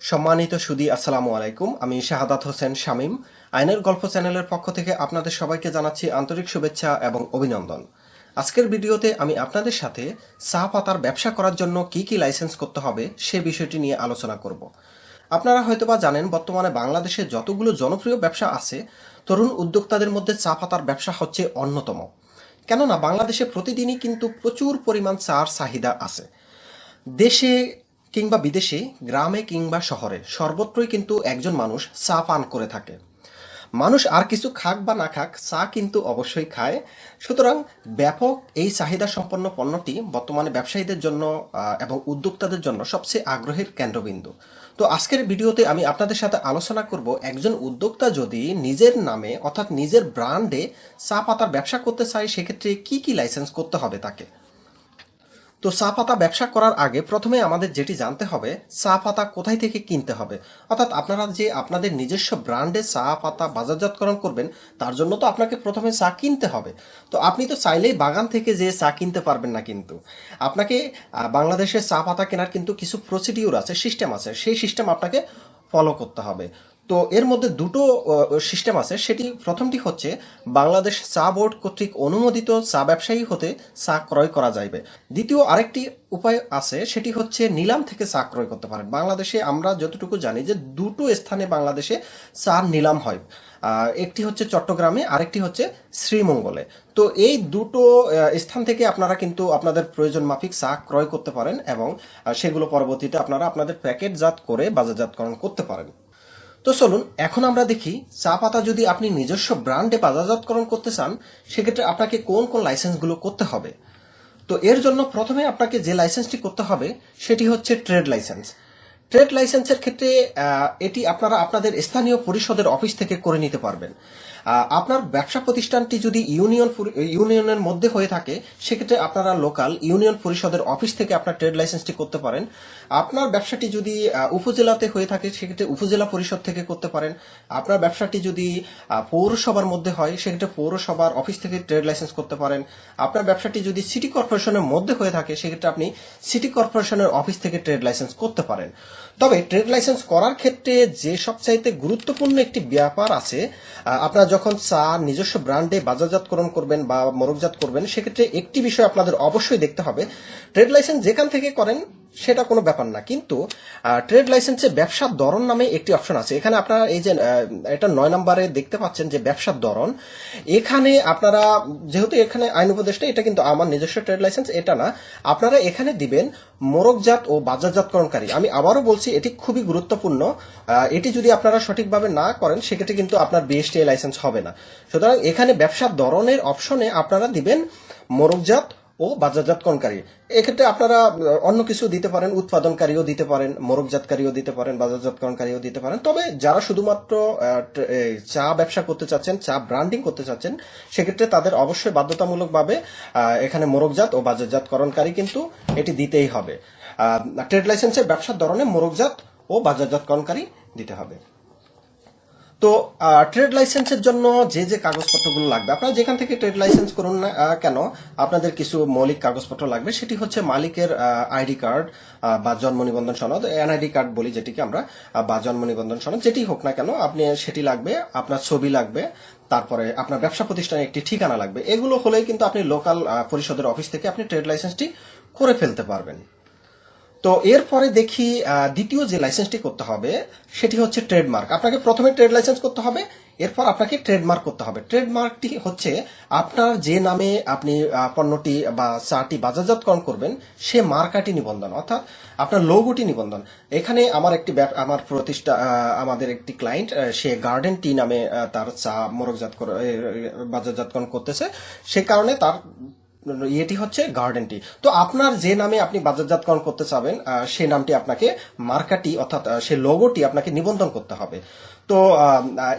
সম্মানিত সুদী, আসসালামু আলাইকুম। আমি শাহাদাত হোসেন শামীম। আইনের গল্প চ্যানেলের পক্ষ থেকে আপনাদের সবাইকে জানাচ্ছি আন্তরিক শুভেচ্ছা এবং অভিনন্দন। আজকের ভিডিওতে আমি আপনাদের সাথে চা পাতার ব্যবসা করার জন্য কি কি লাইসেন্স করতে হবে সে বিষয়টি নিয়ে আলোচনা করব। আপনারা হয়তোবা জানেন, বর্তমানে বাংলাদেশে যতগুলো জনপ্রিয় ব্যবসা আছে, তরুণ উদ্যোক্তাদের মধ্যে চা পাতার ব্যবসা হচ্ছে অন্যতম। কেননা বাংলাদেশে প্রতিদিনই কিন্তু প্রচুর পরিমাণ চার চাহিদা আছে। দেশে কিংবা বিদেশে, গ্রামে কিংবা শহরে সর্বত্রই কিন্তু একজন মানুষ চা পান করে থাকে। মানুষ আর কিছু খাক বা না খাক, চা কিন্তু অবশ্যই খায়। সুতরাং ব্যাপক এই চাহিদা সম্পন্ন পণ্যটি বর্তমানে ব্যবসায়ীদের জন্য এবং উদ্যোক্তাদের জন্য সবচেয়ে আগ্রহের কেন্দ্রবিন্দু। তো আজকের ভিডিওতে আমি আপনাদের সাথে আলোচনা করব, একজন উদ্যোক্তা যদি নিজের নামে অর্থাৎ নিজের ব্র্যান্ডে চা পাতার ব্যবসা করতে চায়, সেক্ষেত্রে কি কি লাইসেন্স করতে হবে তাকে? তো চা পাতা ব্যবসা করার আগে প্রথমে আমাদের যেটি জানতে হবে, চা পাতা কোথায় থেকে কিনতে হবে? অর্থাৎ আপনারা যে আপনাদের নিজস্ব ব্র্যান্ডে চা পাতা বাজারজাতকরণ করবেন, তার জন্য তো আপনাকে প্রথমে চা কিনতে হবে। তো আপনি তো চাইলেই বাগান থেকে যে চা কিনতে পারবেন না কিন্তু। আপনাকে বাংলাদেশের চা পাতা কেনার কিন্তু কিছু প্রসিডিউর আছে সিস্টেম আছে, সেই সিস্টেম আপনাকে ফলো করতে হবে। তো এর মধ্যে দুটো সিস্টেম আছে। সেটি প্রথমটি হচ্ছে, বাংলাদেশ চা বোর্ড কর্তৃক অনুমোদিত চা ব্যবসায়ী হতে চা ক্রয় করা যাইবে। দ্বিতীয় আরেকটি উপায় আছে, সেটি হচ্ছে নিলাম থেকে চা ক্রয় করতে পারেন। বাংলাদেশে আমরা যতটুকু জানি যে দুটো স্থানে বাংলাদেশে চা নিলাম হয়। একটি হচ্ছে চট্টগ্রামে, আরেকটি হচ্ছে শ্রীমঙ্গলে। তো এই দুটো স্থান থেকে আপনারা কিন্তু আপনাদের প্রয়োজন মাফিক চা ক্রয় করতে পারেন এবং সেগুলো পরবর্তীতে আপনারা আপনাদের প্যাকেটজাত করে বাজারজাতকরণ করতে পারেন। তো চলুন, এখন আমরা দেখি, চা পাতা যদি আপনি নিজস্ব ব্র্যান্ডে বাজারজাতকরণ করতে চান, সেক্ষেত্রে আপনাকে কোন কোন লাইসেন্সগুলো করতে হবে? তো এর জন্য প্রথমে আপনাকে যে লাইসেন্সটি করতে হবে, সেটি হচ্ছে ট্রেড লাইসেন্স। ট্রেড লাইসেন্সের ক্ষেত্রে এটি আপনারা আপনাদের স্থানীয় পরিষদের অফিস থেকে করে নিতে পারবেন। আপনার ব্যবসা প্রতিষ্ঠানটি যদি ইউনিয়ন ইউনিয়নের মধ্যে হয়ে থাকে, সেক্ষেত্রে আপনারা লোকাল ইউনিয়ন পরিষদের অফিস থেকে আপনার ট্রেড লাইসেন্সটি করতে পারেন। আপনার ব্যবসাটি যদি উপজেলাতে হয়ে থাকে, সেক্ষেত্রে উপজেলা পরিষদ থেকে করতে পারেন। আপনার ব্যবসাটি যদি পৌরসভার মধ্যে হয়, সেক্ষেত্রে পৌরসভার অফিস থেকে ট্রেড লাইসেন্স করতে পারেন। আপনার ব্যবসাটি যদি সিটি কর্পোরেশনের মধ্যে হয়ে থাকে, সেক্ষেত্রে আপনি সিটি কর্পোরেশনের অফিস থেকে ট্রেড লাইসেন্স করতে পারেন। তবে ট্রেড লাইসেন্স করার ক্ষেত্রে যে সবচাইতে গুরুত্বপূর্ণ একটি ব্যাপার আছে আপনারা যখন চা নিজস্ব ব্র্যান্ডে বাজারজাতকরণ করবেন বা মোরকজাত করবেন, সেক্ষেত্রে একটি বিষয় আপনাদের অবশ্যই দেখতে হবে। ট্রেড লাইসেন্স যেখান থেকে করেন সেটা কোনো ব্যাপার না। কিন্তু ট্রেড লাইসেন্সে ব্যবসার ধরন নামে একটি অপশন আছে। এখানে আপনারা এই যে এটা নয় নম্বরে দেখতে পাচ্ছেন যে ব্যবসার ধরন। এখানে আপনারা, যেহেতু এখানে আইন উপদেষ্টা, এটা কিন্তু আমার নিজস্ব ট্রেড লাইসেন্স এটা না। আপনারা এখানে দিবেন মোরকজাত ও বাজারজাতকরণকারী। আমি আবারও বলছি, এটি খুবই গুরুত্বপূর্ণ। এটি যদি আপনারা সঠিকভাবে না করেন, সেক্ষেত্রে কিন্তু আপনার বিএসটি লাইসেন্স হবে না। সুতরাং এখানে ব্যবসার ধরনের অপশনে আপনারা দিবেন মোরকজাত ও বাজারজাতকরণকারী। এক্ষেত্রে আপনারা অন্য কিছু দিতে পারেন, উৎপাদনকারীও দিতে পারেন মোরকজাতকারীও দিতে পারেন, বাজারজাতকরণকারীও দিতে পারেন। তবে যারা শুধুমাত্র চা ব্যবসা করতে চাচ্ছেন, চা ব্র্যান্ডিং করতে চাচ্ছেন, সেক্ষেত্রে তাদের অবশ্যই বাধ্যতামূলকভাবে এখানে মোরকজাত ও বাজারজাতকরণকারী কিন্তু এটি দিতেই হবে। ট্রেড লাইসেন্সের ব্যবসার ধরনে মোরকজাত ও বাজারজাতকরণকারী দিতে হবে। তো ট্রেড লাইসেন্সের জন্য যে যে কাগজপত্রগুলো লাগবে, আপনারা যেখান থেকে ট্রেড লাইসেন্স করুন না কেন, আপনাদের কিছু মৌলিক কাগজপত্র লাগবে, সেটি হচ্ছে মালিকের আইডি কার্ড বা জন্ম নিবন্ধন সনদ, এনআইডি কার্ড বলি যেটিকে আমরা বা জন্ম নিবন্ধন সনদ, যেটি হোক না কেন, আপনি সেটি লাগবে, আপনার ছবি লাগবে, তারপরে আপনার ব্যবসা প্রতিষ্ঠানে একটি ঠিকানা লাগবে, এগুলো হলেই কিন্তু আপনি লোকাল পরিষদের অফিস থেকে আপনি ট্রেড লাইসেন্সটি করে ফেলতে পারবেন। তো এরপরে দেখি দ্বিতীয় যে লাইসেন্সটি করতে হবে, সেটি হচ্ছে ট্রেডমার্ক আপনাকে প্রথমে ট্রেড লাইসেন্স করতে হবে, এরপর আপনাকে ট্রেডমার্ক করতে হবে। ট্রেডমার্কটি হচ্ছে আপনার যে নামে আপনি পণ্যটি বা চাটি বাজারজাতকরণ করবেন, সে মার্কাটি নিবন্ধন, অর্থাৎ আপনার লোগোটি নিবন্ধন। এখানে আমার একটি আমার প্রতিষ্ঠা আমাদের একটি ক্লায়েন্ট সে গার্ডেন টি নামে তার চা মোরকজাত করে- বাজারজাতকরণ করতেছে। সে কারণে তার ইয়েটি হচ্ছে গার্ডেনটি তো আপনার যে নামে আপনি বাজারজাতকরণ করতে চাবেন সে নামটি আপনাকে মার্কাটি অর্থাৎ সে লোগোটি আপনাকে নিবন্ধন করতে হবে। তো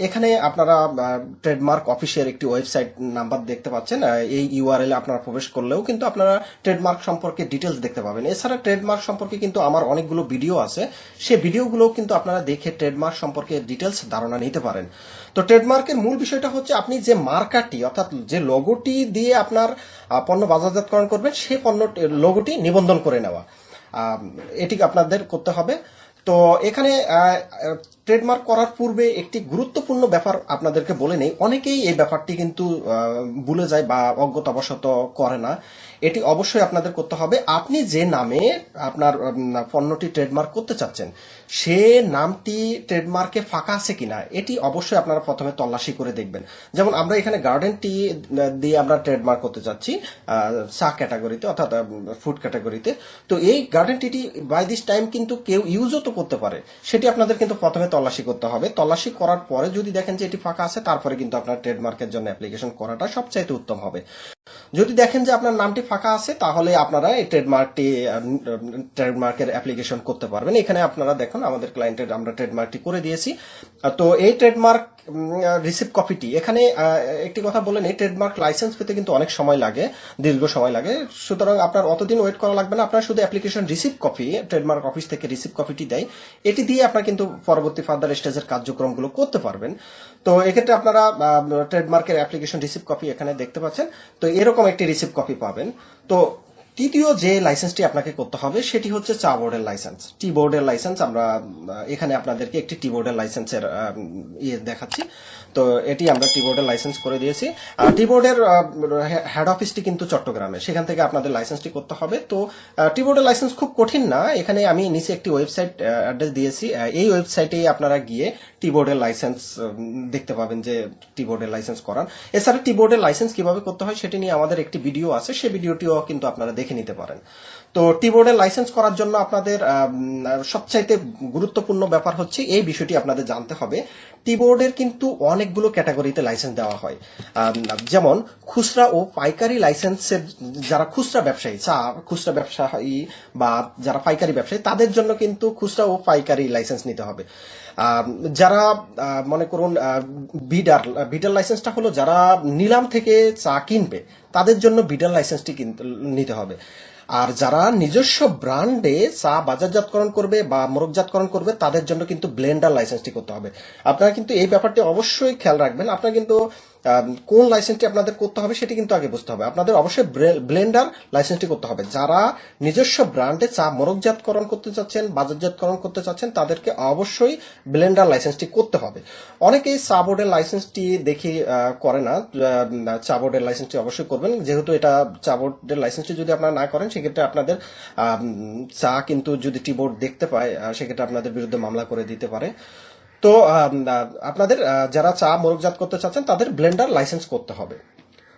এখানে আপনারা ট্রেডমার্ক অফিসের একটি ওয়েবসাইট নাম্বার দেখতে পাচ্ছেন। এই ইউআরএল আপনারা প্রবেশ করলেও কিন্তু আপনারা ট্রেডমার্ক সম্পর্কে ডিটেলস দেখতে পাবেন। এছাড়া ট্রেডমার্ক সম্পর্কে কিন্তু আমার অনেকগুলো ভিডিও আছে। সে ভিডিওগুলো কিন্তু আপনারা দেখে ট্রেডমার্ক সম্পর্কে ডিটেলস ধারণা নিতে পারেন। তো ট্রেডমার্কের মূল বিষয়টা হচ্ছে আপনি যে মার্কাটি, অর্থাৎ যে লোগোটি দিয়ে আপনার পণ্য বাজারজাতকরণ করবেন সেই পণ্য লোগোটি নিবন্ধন করে নেওয়া। এটি আপনাদের করতে হবে। তো এখানে ট্রেডমার্ক করার পূর্বে একটি গুরুত্বপূর্ণ ব্যাপার আপনাদেরকে বলে নেই। অনেকেই এই ব্যাপারটি কিন্তু ভুলে যায় বা অজ্ঞতাবশত করে না। এটি অবশ্যই আপনাদের করতে হবে। আপনি যে নামে আপনার পণ্যটি ট্রেডমার্ক করতে চাচ্ছেন, সে নামটি ট্রেডমার্কে ফাঁকা আছে কিনা, এটি অবশ্যই আপনারা প্রথমে তল্লাশি করে দেখবেন। যেমন আমরা এখানে গার্ডেন টি দিয়ে আমরা ট্রেডমার্ক করতে চাচ্ছি চা ক্যাটাগরিতে, অর্থাৎ ফুড ক্যাটাগরিতে। তো এই গার্ডেন বাই দিস টাইম কিন্তু কেউ ইউজও তো করতে পারে। সেটি আপনাদের কিন্তু প্রথমে তল্লাশি করতে হবে। তল্লাশি করার পরে যদি দেখেন যে এটি ফাঁকা আছে, তারপরে কিন্তু আপনার ট্রেডমার্কের জন্য অ্যাপ্লিকেশন করাটা সবচাইতে উত্তম হবে। যদি দেখেন যে আপনার নামটি ফাঁকা আছে, তাহলে আপনারা এই ট্রেডমার্কটি ট্রেডমার্কের অ্যাপ্লিকেশন করতে পারবেন। এখানে আপনারা দেখুন, আমাদের ক্লায়েন্টের আমরা ট্রেডমার্কটি করে দিয়েছি। তো এই ট্রেডমার্ক রিসিভ কপিটি এখানে একটি কথা বলেন এই ট্রেডমার্ক লাইসেন্স পেতে কিন্তু অনেক সময় লাগে, দীর্ঘ সময় লাগে। সুতরাং আপনার অতদিন ওয়েট করা লাগবে না, আপনার শুধু application receive copy trademark office থেকে রিসিভ কপিটি দেয়। এটি দিয়ে আপনার কিন্তু পরবর্তী ফার্দার স্টেজের কার্যক্রমগুলো করতে পারবেন। তো এক্ষেত্রে আপনারা ট্রেডমার্কের অ্যাপ্লিকেশন রিসিভ কপি এখানে দেখতে পাচ্ছেন। তো এরকম একটি রিসিভ কপি পাবেন। তো তৃতীয় যে লাইসেন্সটি আপনাকে করতে হবে, সেটি হচ্ছে চা বোর্ডের লাইসেন্স টি বোর্ডের লাইসেন্স আমরা এখানে আপনাদেরকে একটি টি বোর্ডের লাইসেন্সের ইয়ে দেখাচ্ছি। তো এটি আমরা টি বোর্ডের লাইসেন্স করে দিয়েছি। আর টি বোর্ডের হেড অফিসটি কিন্তু চট্টগ্রামে। সেখান থেকে আপনাদের লাইসেন্সটি করতে হবে। তো টি বোর্ডের লাইসেন্স খুব কঠিন না। এখানে আমি নিচে একটি ওয়েবসাইট অ্যাড্রেস দিয়েছি। এই ওয়েবসাইটে আপনারা গিয়ে টি বোর্ডের লাইসেন্স দেখতে পাবেন যে টি বোর্ডের লাইসেন্স করান। এছাড়া টি বোর্ডের লাইসেন্স কীভাবে করতে হয়, সেটি নিয়ে আমাদের একটি ভিডিও আছে। সেই ভিডিওটিও কিন্তু আপনারা দেখে নিতে পারেন। তো টি বোর্ডের লাইসেন্স করার জন্য আপনাদের সবচাইতে গুরুত্বপূর্ণ ব্যাপার হচ্ছে এই বিষয়টি আপনাদের জানতে হবে। টি বোর্ডের কিন্তু অনেকগুলো ক্যাটাগরিতে লাইসেন্স দেওয়া হয়। যেমন খুচরা ও পাইকারি লাইসেন্সের যারা খুচরা ব্যবসায়ী, চা, খুচরা ব্যবসায়ী বা যারা পাইকারি ব্যবসায়ী, তাদের জন্য কিন্তু খুচরা ও পাইকারি লাইসেন্স নিতে হবে। যারা মনে করুন বিডার বিডার লাইসেন্সটা হলো যারা নিলাম থেকে চা কিনবে তাদের জন্য বিডার লাইসেন্সটি নিতে হবে। আর যারা নিজস্ব ব্র্যান্ডে চা বাজারজাতকরণ করবে বা মোরকজাতকরণ করবে, তাদের জন্য কিন্তু ব্লেন্ডার লাইসেন্সটি করতে হবে। আপনারা কিন্তু এই ব্যাপারটি অবশ্যই খেয়াল রাখবেন। আপনারা কিন্তু কোন লাইসেন্সটি আপনাদের করতে হবে সেটি কিন্তু আগে বুঝতে হবে। আপনাদের অবশ্যই ব্লেন্ডার লাইসেন্সটি করতে হবে। যারা নিজস্ব ব্র্যান্ডে চা মোরকজাতকরণ করতে চাচ্ছেন, বাজারজাতকরণ করতে চাচ্ছেন, তাদেরকে অবশ্যই ব্লেন্ডার লাইসেন্সটি করতে হবে। অনেকেই চা বোর্ডের লাইসেন্সটি দেখি করে না। চা বোর্ডের লাইসেন্সটি অবশ্যই করবেন। যেহেতু এটা চা বোর্ডের লাইসেন্সটি যদি আপনারা না করেন, সেক্ষেত্রে আপনাদের চা কিন্তু যদি টি বোর্ড দেখতে পায় সেক্ষেত্রে আপনাদের বিরুদ্ধে মামলা করে দিতে পারে। তো আপনাদের যারা চা মোরগজাত করতে চাচ্ছেন, তাদের ব্লেন্ডার লাইসেন্স করতে হবে।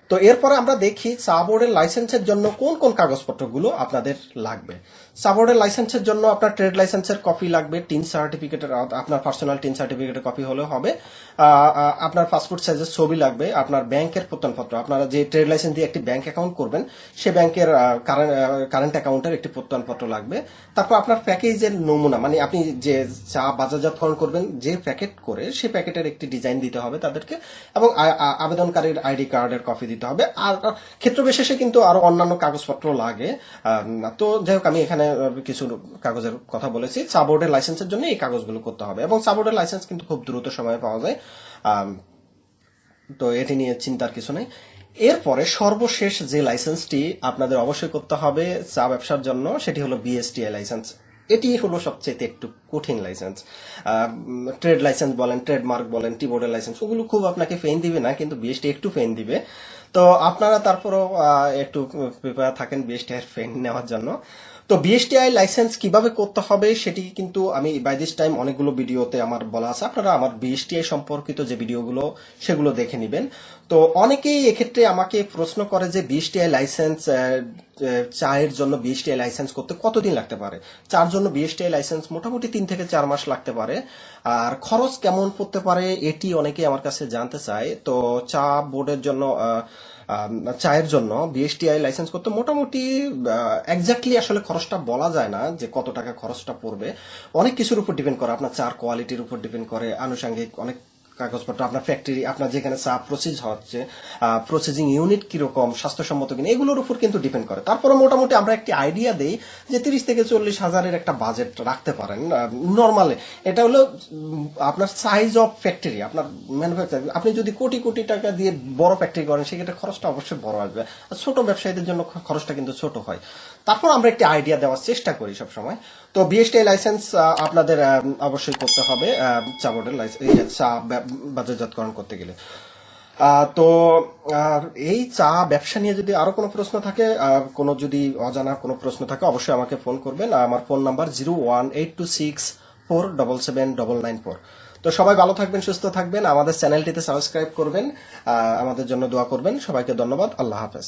তো এরপরে আমরা দেখি চা বোর্ডের লাইসেন্সের জন্য কোন কোন কাগজপত্রগুলো আপনাদের লাগবে। চা বোর্ডের লাইসেন্সের জন্য আপনার ট্রেড লাইসেন্সের কপি লাগবে, টিন সার্টিফিকেটের, আপনার পার্সোনাল টিন সার্টিফিকেটের কপি হলেও হবে। আপনার পাসপোর্ট সাইজের ছবি লাগবে, আপনার ব্যাংকের প্রত্যয়নপত্র, আপনারা যে ট্রেড লাইসেন্স দিয়ে একটি ব্যাংক অ্যাকাউন্ট করবেন, সে ব্যাংকের কারেন্ট অ্যাকাউন্টের একটি প্রত্যয়নপত্র লাগবে। তারপর আপনার প্যাকেজের নমুনা মানে আপনি যে চা বাজারজাতকরণ করবেন, যে প্যাকেট করে সে প্যাকেটের একটি ডিজাইন দিতে হবে তাদেরকে এবং আবেদনকারীর আইডি কার্ডের কপি দিতে হবে। আর আর ক্ষেত্র বিশেষে কিন্তু আরও অন্যান্য কাগজপত্র লাগে। তো যাই হোক, আমি এখানে কিছু কাগজের কথা বলেছি। চা বোর্ডের লাইসেন্সের জন্য এই কাগজগুলো করতে হবে। এবং চা বোর্ডের লাইসেন্স কিন্তু খুব দ্রুত সময়ে পাওয়া যায়। তো এটি নিয়ে চিন্তার কিছু নেই। এরপরে সর্বশেষ যে লাইসেন্সটি আপনাদের অবশ্যই করতে হবে চা ব্যবসার জন্য, সেটি হলো বিএসটিআই লাইসেন্স এটি হলো সবচেয়ে একটু কঠিন লাইসেন্স ট্রেড লাইসেন্স বলেন ট্রেডমার্ক বলেন টি বোর্ডের লাইসেন্স ওগুলো খুব আপনাকে ফেন দিবে না, কিন্তু বিএসটি একটু ফেন দিবে। তো আপনারা তারপরও একটু প্রিপেয়ার থাকেন বেস্ট হেয়ার ফ্রেন্ড নেওয়ার জন্য। তো বিএসটিআই লাইসেন্স কীভাবে করতে হবে সেটি কিন্তু আমি বাই দিস টাইম অনেকগুলো ভিডিওতে আমার বলা আছে। আপনারা আমার বিএসটিআই সম্পর্কিত যে ভিডিওগুলো, সেগুলো দেখে নেবেন। তো অনেকেই এক্ষেত্রে আমাকে প্রশ্ন করে যে বিএসটিআই লাইসেন্স চায়ের জন্য বিএসটিআই লাইসেন্স করতে কতদিন লাগতে পারে? চার জন্য বিএসটিআই লাইসেন্স মোটামুটি তিন থেকে চার মাস লাগতে পারে। আর খরচ কেমন পড়তে পারে, এটি অনেকেই আমার কাছে জানতে চায়। তো চা বোর্ডের জন্য চায়ের জন্য বিএসটিআই লাইসেন্স করতে মোটামুটি একজাক্টলি আসলে খরচটা বলা যায় না যে কত টাকা খরচটা পড়বে। অনেক কিছুর উপর ডিপেন্ড করে, আপনার চার কোয়ালিটির উপর ডিপেন্ড করে, আনুষাঙ্গিক অনেক কাগজপত্র, আপনার ফ্যাক্টরি আপনার যেখানে চা প্রসেস হচ্ছে প্রসেসিং ইউনিট কীরকম, স্বাস্থ্যসম্মত কিনা, এগুলোর উপর কিন্তু ডিপেন্ড করে। তারপরে মোটামুটি আমরা একটি আইডিয়া দেই যে তিরিশ থেকে চল্লিশ হাজারের একটা বাজেট রাখতে পারেন নর্মালে এটা হলো আপনার সাইজ অফ ফ্যাক্টরি আপনার ম্যানুফ্যাকচার আপনি যদি কোটি কোটি টাকা দিয়ে বড় ফ্যাক্টরি করেন, সেক্ষেত্রে খরচটা অবশ্যই বড় আসবে। আর ছোট ব্যবসায়ীদের জন্য খরচটা কিন্তু ছোট হয়। তারপর আমরা একটি আইডিয়া দেওয়ার চেষ্টা করি সব সময় তো বিএসটি লাইসেন্স আপনাদের অবশ্যই করতে হবে চা বোর্ডের লাইসেন্স চা বাজারজাতকরণ করতে গেলে। তো আর এই চা ব্যবসা নিয়ে যদি আরও কোনো প্রশ্ন থাকে কোনো যদি অজানা কোনো প্রশ্ন থাকে, অবশ্যই আমাকে ফোন করবেন। আমার phone number zero one eight two six four double seven double nine four. তো সবাই ভালো থাকবেন, সুস্থ থাকবেন। আমাদের চ্যানেলটিতে সাবস্ক্রাইব করবেন। আমাদের জন্য দোয়া করবেন। সবাইকে ধন্যবাদ। আল্লাহ হাফেজ।